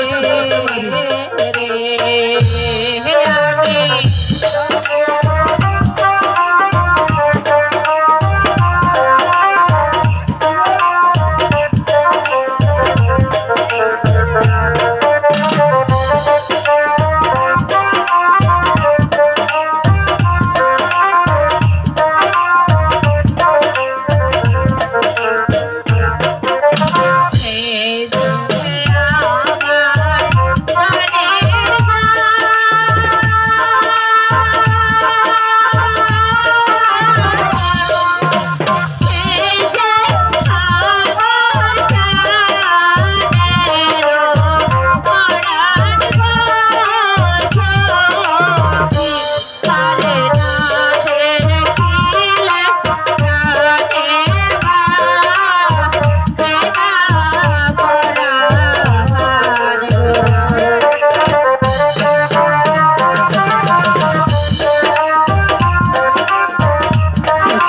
দাদা।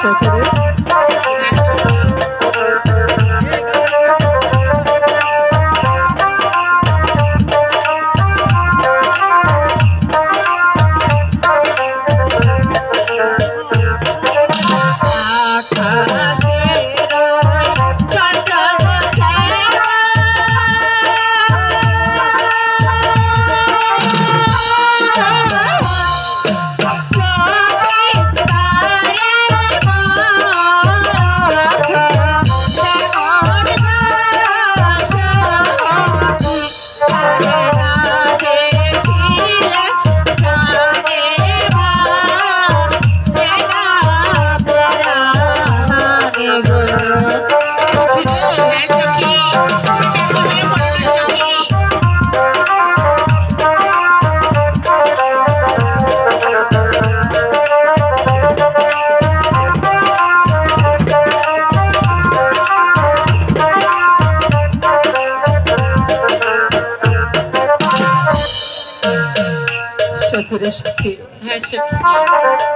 সখী রে সখী হ্যাঁ সখী